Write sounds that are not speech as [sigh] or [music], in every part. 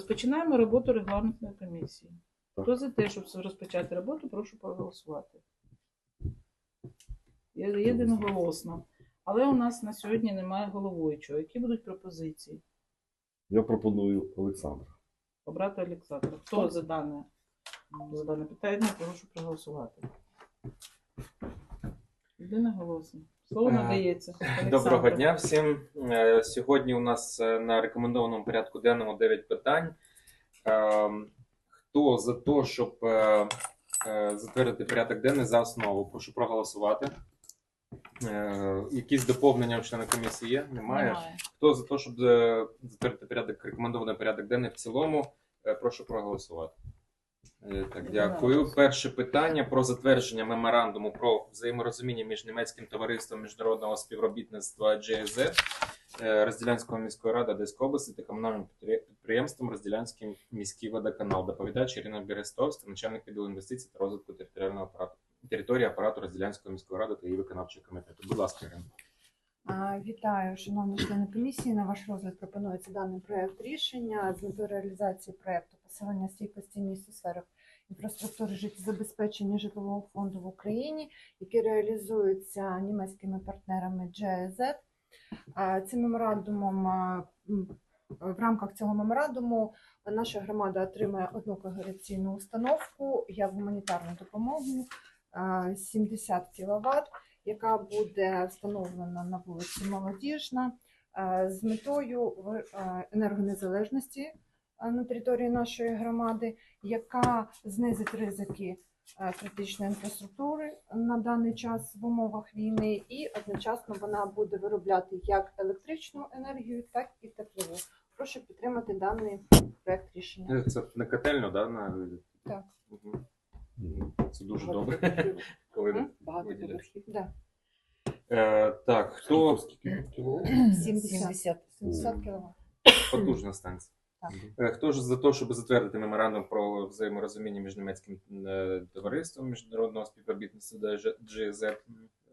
Розпочинаємо роботу регламентної комісії. Хто за те, щоб розпочати роботу, прошу проголосувати. Є- Єдиноголосно. Але у нас на сьогодні немає головуючого. Які будуть пропозиції? Я пропоную Олександра. Обрати Олександра. Хто за дане, за дане питання, прошу проголосувати. Єдиноголосно. Слово Е, надається. [laughs] Доброго дня всім. Е, Сьогодні у нас е, на рекомендованому порядку денному 9 питань. Е, Хто за те, щоб затвердити порядок денний за основу? Прошу проголосувати. Якісь доповнення у члена комісії є? Немає. Немає. Хто за те, щоб затвердити порядок, рекомендований порядок денний в цілому, прошу проголосувати. Е, Так, дякую. Перше питання про затвердження меморандуму про взаєморозуміння між німецьким товариством міжнародного співробітництва GIZ, е, Розділянської міської ради Одеської області та комунальним підприємством Розділянський міський водоканал. Доповідач Ірина Берестовська, начальник відділу інвестицій та розвитку територіального апарату території апарату Розділянської міської ради та її виконавчого комітету. Будь ласка, Ірина. Вітаю, шановні члени комісії. На ваш розгляд пропонується даний проект рішення з метою реалізації проекту посилення стійкості міст у сферах інфраструктури життєзабезпечення житлового фонду в Україні, які реалізуються німецькими партнерами GIZ. Цим меморандумом в рамках цього меморандуму наша громада отримає одну когераційну установку як гуманітарну допомогу 70 кВт яка буде встановлена на вулиці Молодіжна з метою енергонезалежності на території нашої громади, яка знизить ризики е, критичної інфраструктури на даний час в умовах війни, і одночасно вона буде виробляти як електричну енергію, так і теплову. Прошу підтримати даний проект рішення. Це на котельну, да? На... Так. Мгм. Це дуже добре. [laughs] Коли виділяють. Да. Е, так, хто 70, 70 кВт. потужна станція? Е, Хто ж за те, щоб затвердити меморандум про взаєморозуміння між німецьким е, товариством міжнародного співробітництва GZ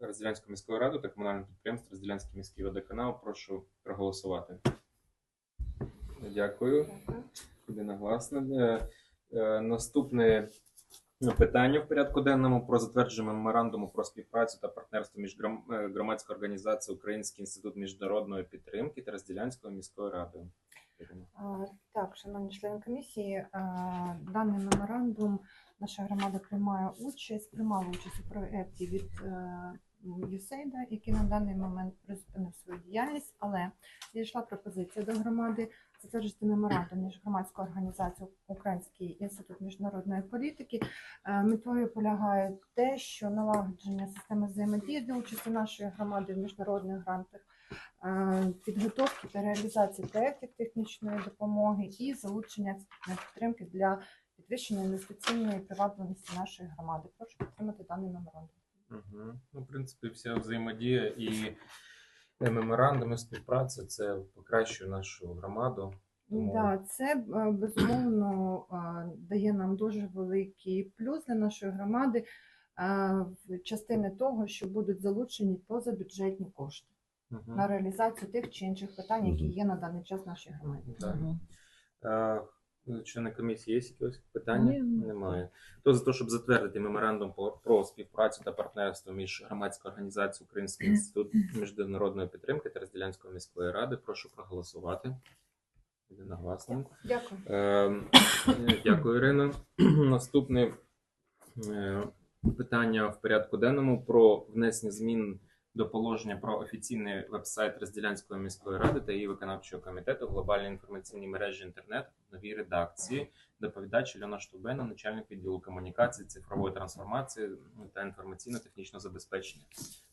Розділянської міської ради та комунальним підприємством Розділянський міський водоканал? Прошу проголосувати. Дякую. Дякую. Е, Наступне питання в порядку денному про затвердження меморандуму про співпрацю та партнерство між громадською організацією Український інститут міжнародної підтримки та Розділянською міською радою. Так, шановні члени комісії, даний меморандум наша громада приймає участь, приймала участь у проєкті від USAID, який на даний момент призупинив свою діяльність, але дійшла пропозиція до громади затвердити меморандум між громадською організацією Український інститут міжнародної політики. Е, Метою полягає те, що налагодження системи взаємодії для участі нашої громади в міжнародних грантах підготовки та реалізації проєктів технічної допомоги і залучення підтримки для підвищення інвестиційної привабливості нашої громади. Прошу підтримати даний меморандум. Угу. Ну, в принципі, вся взаємодія і е, меморандуми співпраця це покращує нашу громаду. Тому- Да, це е, безумовно е, дає нам дуже великий плюс для нашої громади е, в частини того, що будуть залучені позабюджетні кошти. На реалізацію тих чи інших питань, які є на даний час в нашій громаді. Так. Е, Члени комісії є якісь питання? Ні. Немає. Хто за те, щоб затвердити меморандум про, про співпрацю та партнерство між громадською організацією Український інститут міжнародної підтримки та Розділянської міської ради, прошу проголосувати. Єдиногласно. Дякую. Е, Дякую, Ірино. [clears throat] Наступне е, питання в порядку денному про внесення змін до положення про офіційний веб-сайт Розділянської міської ради та її виконавчого комітету глобальної інформаційні мережі інтернет в новій редакції. Доповідач Альона Штубена, начальник відділу комунікації, цифрової трансформації та інформаційно-технічного забезпечення.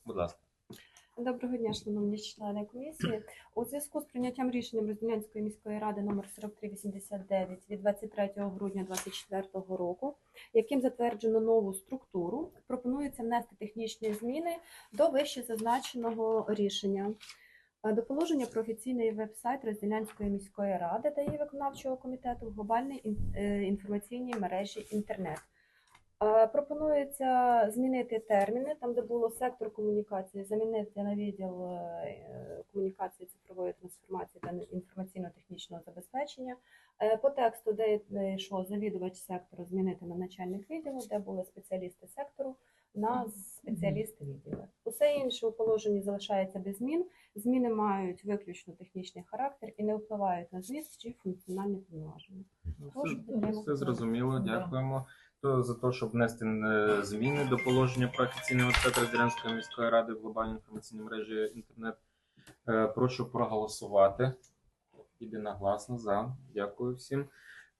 Будь ласка. Доброго дня, шановні члени комісії. У зв'язку з прийняттям рішення Розділянської міської ради номер 4389 від 23 грудня 2024 року, яким затверджено нову структуру, пропонується внести технічні зміни до вище зазначеного рішення. Е, До положення про офіційний веб-сайт Розділянської міської ради та її виконавчого комітету в глобальній е, інформаційній мережі інтернет. Пропонується змінити терміни, там, де було сектор комунікації, замінити на відділ е, комунікації цифрової трансформації та інформаційно-технічного забезпечення. Е, По тексту, де йшов завідувач сектору, змінити на начальник відділу, де були спеціалісти сектору, на спеціалісти відділу. Усе інше у положенні залишається без змін. Зміни мають виключно технічний характер і не впливають на зміст чи функціональні повноваження. Все, все зрозуміло, дякуємо. То за те, щоб внести е, зміни до положення про офіційний вебсайт Розділянської міської ради в глобальній інформаційній мережі інтернет. Е, Прошу проголосувати. Єдиногласно за. Дякую всім.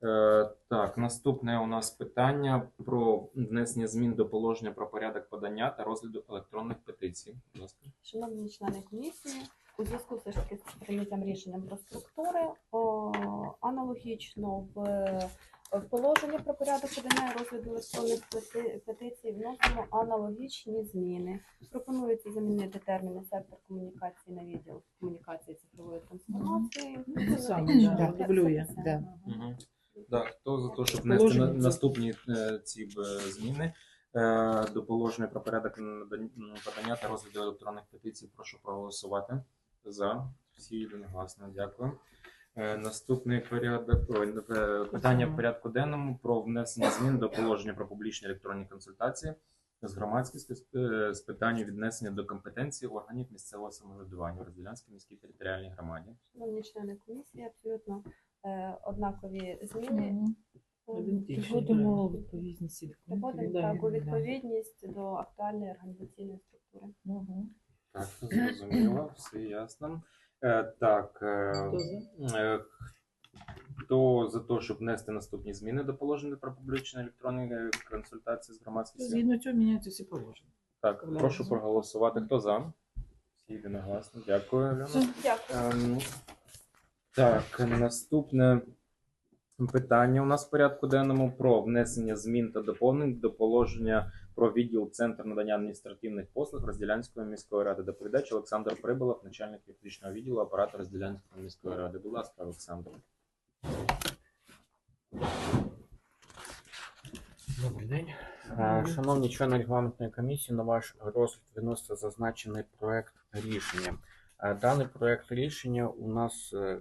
Е, Так, наступне у нас питання про внесення змін до положення про порядок подання та розгляду електронних петицій. Будь ласка. Шановні члени комісії, у зв'язку все ж таки з прийняттям рішення про структури, аналогічно в, в положенні про порядок подання і розгляду електронних петицій вносимо аналогічні зміни. Пропонується замінити терміни сектор комунікації на відділ комунікації цифрової трансформації. Це саме, да, це дублює. Да. Угу. Да, хто за те, щоб внести Положення це- наступні е, ці б, зміни е, до положення про порядок надань- подання та розгляду електронних петицій, прошу проголосувати. За. Всі єдиногласно. Дякую. Е, Наступний порядок ой, е, питання в порядку денному про внесення змін до положення про публічні електронні консультації з громадськістю з, е, з питань віднесення до компетенції органів місцевого самоврядування в Розділянській міській територіальній громаді. Шановні члени комісії, абсолютно е, однакові зміни. Мгм. Ем, відповідність. Приводимо Да, так у відповідність до актуальної організаційної структури. Так, зрозуміло, все ясно. Е, так, е, Хто за? е, хто за те, щоб внести наступні зміни до положення про публічні електронні консультації з громадськістю? Згідно цього міняються всі положення. Так, прошу проголосувати. Хто за? Всі єдиногласно. Дякую, Альона. Дякую. Ем, Так, наступне питання у нас в порядку денному про внесення змін та доповнень до положення про відділ Центр надання адміністративних послуг Розділянської міської ради. Доповідач Олександр Прибилов, начальник юридичного відділу апарату Розділянської міської ради. Будь ласка, Олександр. Добрий день. Шановні члени регламентної комісії, на ваш розгляд виноситься зазначений проект рішення. Даний проект рішення у нас е,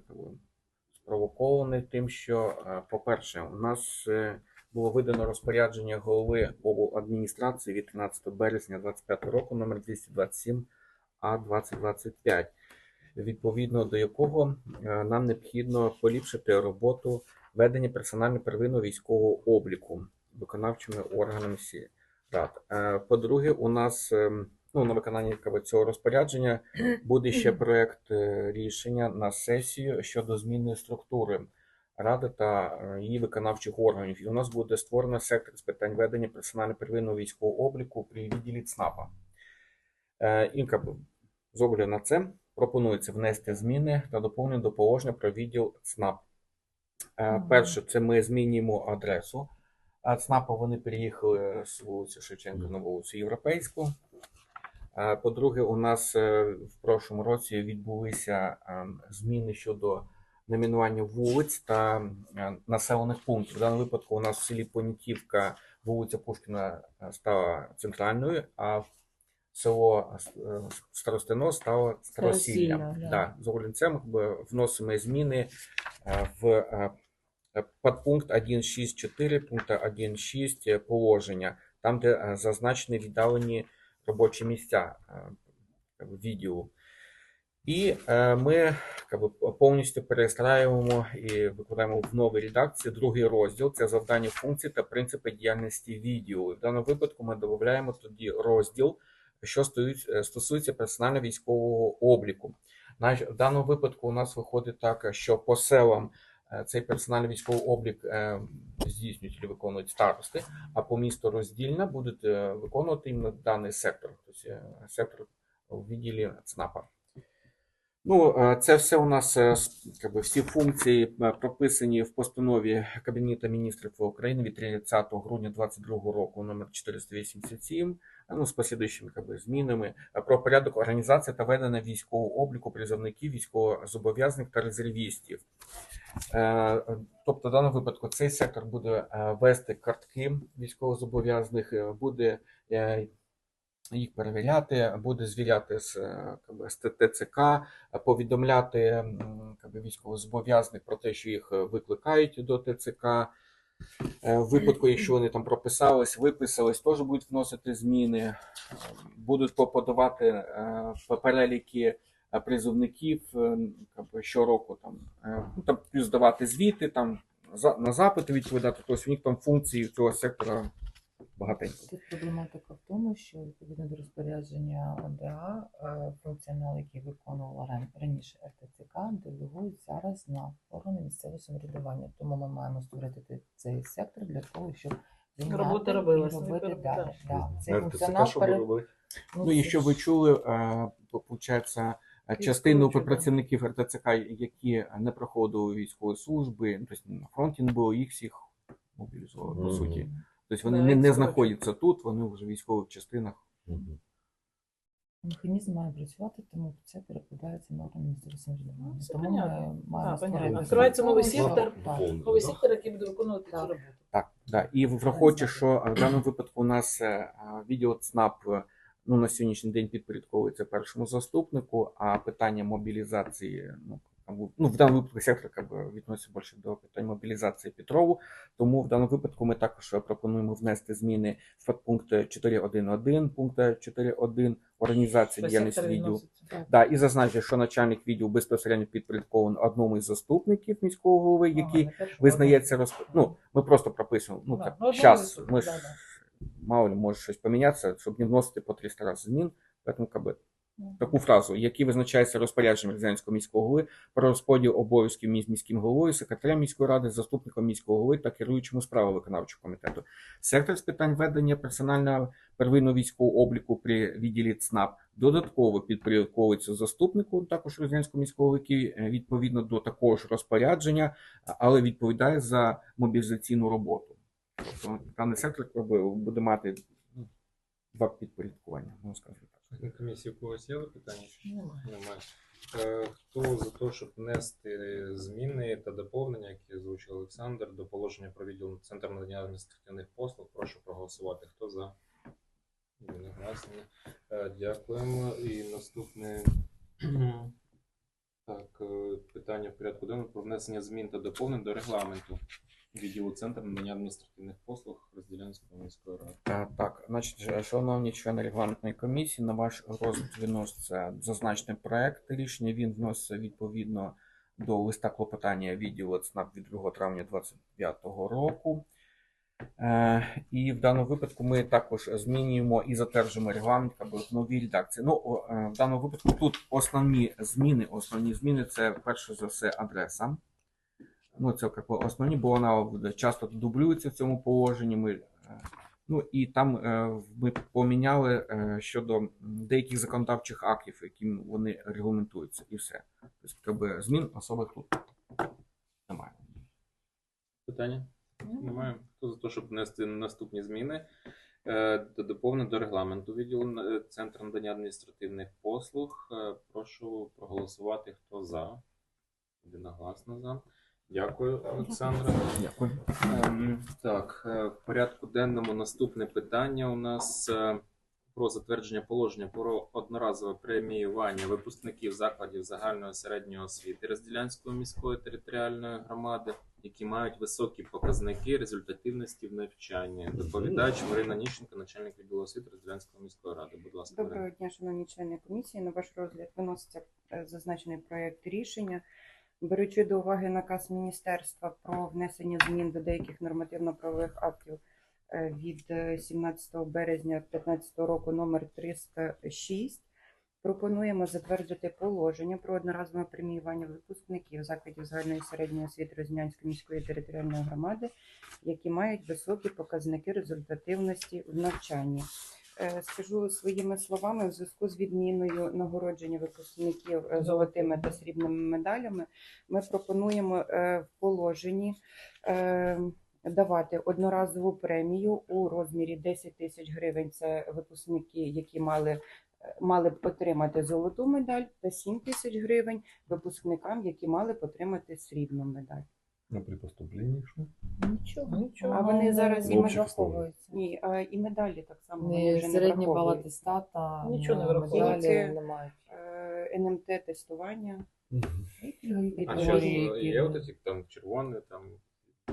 спровокований тим, що, е, по-перше, у нас е, було видано розпорядження голови обладміністрації від 13 березня 2025 року номер 227 А 2025, відповідно до якого е, нам необхідно поліпшити роботу ведення персонально первинного військового обліку виконавчими органами сі- По-друге, у нас ем, ну, на виконання цього розпорядження [clears throat] буде ще проект е, рішення на сесію щодо зміни структури ради та е, її виконавчих органів. І у нас буде створено сектор з питань ведення персонально первинного військового обліку при відділі ЦНАПа. Е, І якби, з огляду на це пропонується внести зміни та доповнення до положення про відділ ЦНАП. Перше, це ми змінюємо адресу. А ЦНАПа вони переїхали з вулиці Шевченка на вулицю Європейську. По-друге, у нас е, в прошлому році відбулися е, зміни щодо найменування вулиць та е, населених пунктів. В даному випадку у нас в селі Понятівка вулиця Пушкіна стала центральною, а село Старостино стало Старосілля. Да. Да. З огляду на це ми якби, вносимо зміни в подпункт 1.6.4 пункта 1.6 положення, там, де зазначені віддалені робочі місця как би, відділу. І е, ми повністю перестраюємо і викладаємо в новій редакції другий розділ це завдання функцій та принципи діяльності. І В даному випадку ми додаємо тоді розділ, що е, стосується персонально військового обліку. В даному випадку у нас виходить так, що по селам цей персональний військовий облік е, здійснюють і виконують старости, а по місту роздільна будуть е, виконувати іменно даний сектор, тобто е, сектор у відділі ЦНАПа. Ну, е, це все у нас е, с- как би, всі функції е, прописані в постанові Кабінету міністрів України від 30 грудня 2022 року номер 487. Ну, з послідуючими би, змінами е, про порядок організації та ведення військового обліку призовників, військовозобов'язаних та резервістів. Е, Тобто, в даному випадку цей сектор буде е, вести картки військовозобов'язаних, буде їх перевіряти, буде звіряти з, ТЦК, повідомляти військовозобов'язаних про те, що їх викликають до ТЦК. Е, В випадку, якщо вони там прописались, виписались, теж будуть вносити зміни, Е, будуть по- подавати е, переліки призовників щороку, там, там плюс давати звіти, там на запити відповідати. Тобто у них там функції цього сектора багатенько. Тут проблематика в тому, що відповідно до розпорядження ОДА е, функціонал, який виконувала раніше РТЦК, делегують зараз на органи місцевого самоврядування. Тому ми маємо створити цей сектор для того, щоб зайняти Робота і робилась, робити далі. Да. Цей РТЦК функціонал що пере- буде? Ну, це якщо ви чули, е, получається, частину працівників РТЦК, які не проходили військової служби, ну, тобто на фронті не було, їх всіх мобілізували, по суті. Тобто вони не, не знаходяться тут, вони вже в військових частинах. Механізм має працювати, тому це перекладається на органи місцевого самоврядування. Ну, це тому понятно. ми маємо Так, понятно. створити Відкривається новий сектор. так. Новий сектор, який буде виконувати цю роботу. Так, да. І враховуючи, що е, в даному випадку у нас е, е, відділ ЦНАП е, ну, на сьогоднішній день підпорядковується першому заступнику, а питання мобілізації, ну, ну в даному випадку сектор как би, відноситься більше до питань мобілізації Петрову. Тому в даному випадку ми також пропонуємо внести зміни в пункт 4.1.1, пункт 4.1 організації діяльності відділу. Да, і зазначив, що начальник відділу безпосередньо підпорядкований одному із заступників міського голови, який на визнається розп... Ну, ми просто прописуємо. Ну, так, ну, час, із- ми ж, мало ли, може щось помінятися, щоб не вносити по 300 разів змін. Тому КБ. Таку фразу, які визначається розпорядженням Рязанського міського голови про розподіл обов'язків між міським головою, секретарем міської ради, заступником міського голови та керуючому справи виконавчого комітету. Сектор з питань ведення персонального первинного військового обліку при відділі ЦНАП додатково підпорядковується заступнику, також Рязанського міського голови, який е, відповідно до такого ж розпорядження, але відповідає за мобілізаційну роботу. Тобто даний сектор буде мати ну, два підпорядкування, можна сказати. На комісії у когось є питання? Немає. Немає. Е, Хто за те, щоб внести зміни та доповнення, які озвучив Олександр, до положення про відділ Центр надання адміністративних послуг, прошу проголосувати. Хто за? Е, Дякуємо. І наступне так, е, питання в порядку денному про внесення змін та доповнень до регламенту відділу Центр надання адміністративних послуг Розділянської міської ради. Е, Так, значить, е, шановні члени регламентної комісії, на ваш розгляд виноситься зазначений проект рішення. Він вноситься відповідно до листа клопотання відділу ЦНАП від 2 травня 2025 року. Е, І в даному випадку ми також змінюємо і затверджуємо регламент аби в новій редакції. Ну, е, в даному випадку тут основні зміни, основні зміни це перше за все адреса. Ну, це основні, бо вона часто дублюється в цьому положенні. Ми, е, ну і там ми поміняли щодо деяких законодавчих актів, яким вони регламентуються, і все. Тобто, змін особих тут немає. Питання? Немає. Хто за те, щоб внести наступні зміни е, до доповнення до регламенту відділу е, Центру надання адміністративних послуг? Е, Прошу проголосувати. Хто за? Одиногласно за. Дякую, Олександра. Дякую. Ем, Так, в порядку денному наступне питання у нас про затвердження положення про одноразове преміювання випускників закладів загальної середньої освіти Розділянської міської територіальної громади, які мають високі показники результативності в навчанні. Доповідач Марина Ніщенко, начальник відділу освіти Розділянської міської ради. Будь ласка, Доброго Марина. дня, шановні члени комісії. На ваш розгляд виноситься е, зазначений проєкт рішення. Беручи до уваги наказ міністерства про внесення змін до деяких нормативно-правових актів від е, 17 березня 2015 року номер 306, пропонуємо затвердити положення про одноразове преміювання випускників закладів загальної середньої освіти Рознянської міської територіальної громади, які мають високі показники результативності в навчанні. Е, Скажу своїми словами, в зв'язку з відміною нагородження випускників е, золотими та срібними медалями, ми пропонуємо е, в положенні е, давати одноразову премію у розмірі 10 тисяч гривень. Це випускники, які мали, е, мали б отримати золоту медаль, та 7 тисяч гривень випускникам, які мали б отримати срібну медаль. А при поступленні що? Нічого, нічого. А вони зараз і Ну, общих враховуються. Ні, а і медалі так само вони Ні, вже не середні бали враховують. атестата, Нічого не ні, враховується. медалі не мають. Е, НМТ тестування. І А що ж які- є от ці там червоне, там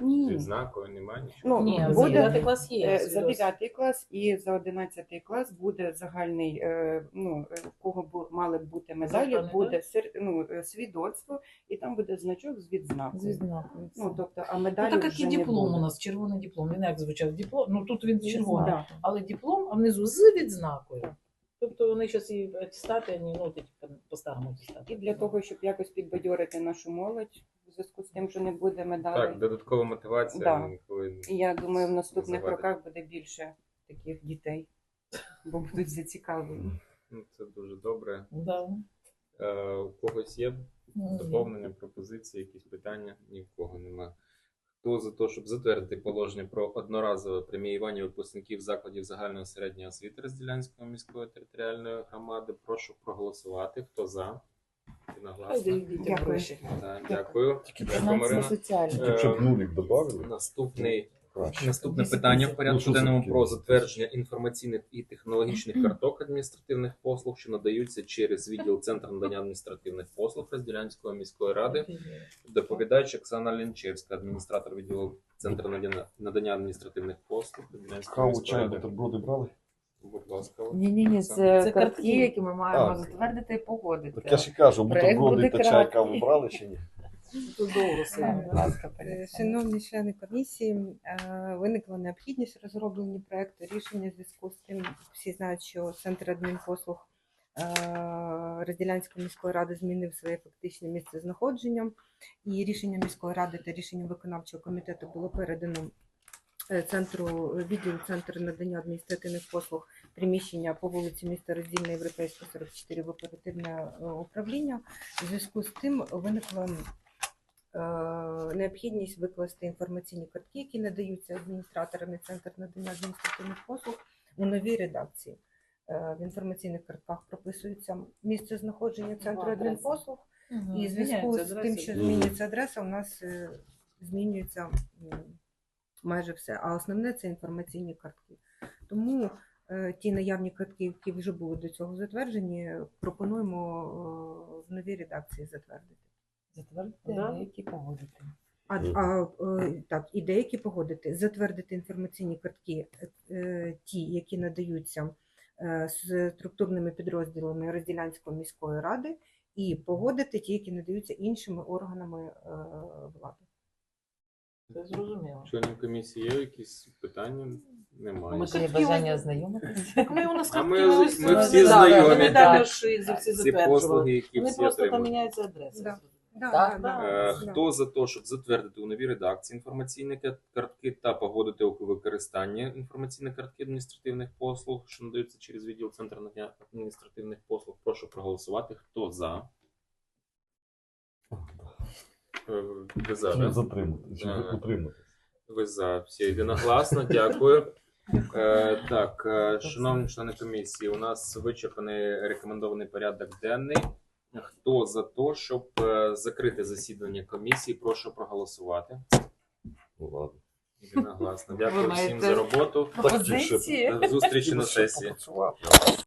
Ні. з відзнакою, немає нічого. Ну, Ні, за буде 9 клас є. Е, За свідоцтво. 9 клас і за 11 клас буде загальний, е, ну, е, у кого бу- мали б бути медалі, буде сер- ну, е, свідоцтво, і там буде значок з відзнакою. Звісно. Ну, тобто, а Ну, так як вже і не диплом буде. у нас, червоний диплом. Він як звучав диплом. Ну тут він червоний. Да. Але диплом, а внизу з відзнакою. Тобто вони зараз і атестати, вони ну, такі по-старому атестати. І для того, щоб якось підбадьорити нашу молодь в зв'язку з тим, що не буде медалей. Так, додаткова мотивація Да. ніколи І я думаю, в наступних Завадить. роках буде більше таких дітей, бо будуть зацікавлені. ну, це дуже добре. Да. Е, у когось є Ну, доповнення, пропозиції, якісь питання? Ні в кого немає. Хто за те, щоб затвердити положення про одноразове преміювання випускників закладів загальної середньої освіти Розділянської міської територіальної громади, прошу проголосувати. Хто за? Дякую. Дякую. Дякую, Марина. соціальні. Е, щоб нулік додали, Наступний краще. Наступне питання в порядку Ну, денному про затвердження інформаційних і технологічних карток адміністративних послуг, що надаються через відділ Центру надання адміністративних послуг Розділянської міської ради. Доповідач Оксана Лінчевська, адміністратор відділу Центру надання- надання адміністративних послуг Розділянської Каву, міської ради. бутерброди брали? Будь ласка. Ні, ні, ні, Це це, картки. які ми маємо А. затвердити і погодити. Так я ж і кажу, бутерброди та чай каву брали чи ні? Шановні члени комісії, е, виникла необхідність розроблення проекту рішення в зв'язку з тим, всі знають, що центр адмінпослуг е, Розділянської міської ради змінив своє фактичне місце знаходження, і рішення міської ради та рішення виконавчого комітету було передано е, центру відділу центру надання адміністративних послуг приміщення по вулиці міста Роздільна Європейська 44 в оперативне управління. У зв'язку з тим виникла необхідність викласти інформаційні картки, які надаються адміністраторами Центру надання адміністративних послуг у новій редакції. Е, В інформаційних картках прописується місце знаходження центру адмінпослуг, Мгм. і в зв'язку з тим, що змінюється адреса, у нас е, змінюється майже все. А основне це інформаційні картки. Тому е, ті наявні картки, які вже були до цього затверджені, пропонуємо е, в новій редакції затвердити. Затвердити Да. деякі погодити. А, а е, так, і деякі погодити, затвердити інформаційні картки, е, ті, які надаються е, з структурними підрозділами Розділянської міської ради, і погодити ті, які надаються іншими органами е, влади. Це зрозуміло. Членів комісії є якісь питання? Немає. Ми є бажання ознайомитися? Так ми у нас А ми- ми е, всі знайомі. Вони Так. далі ж за всі Ці затверджували. послуги, які Вони всі просто там отримують. міняються адреси. Да. Да, Так, да, Е, да, да. Хто за те, щоб затвердити у новій редакції інформаційні картки та погодити у використання інформаційних картки адміністративних послуг, що надаються через відділ Центру надання адміністративних послуг, прошу проголосувати. Хто за? Е, Ви за, да? затримати, утримати. Ви за всі єдиногласно, [laughs] дякую. Е, так, е, шановні члени комісії, у нас вичерпаний рекомендований порядок денний. Хто за те, щоб е, закрити засідання комісії, прошу проголосувати. Ну ладно. Єдиногласно. Дякую всім за роботу. Пропозиції? Зустрічі на сесії.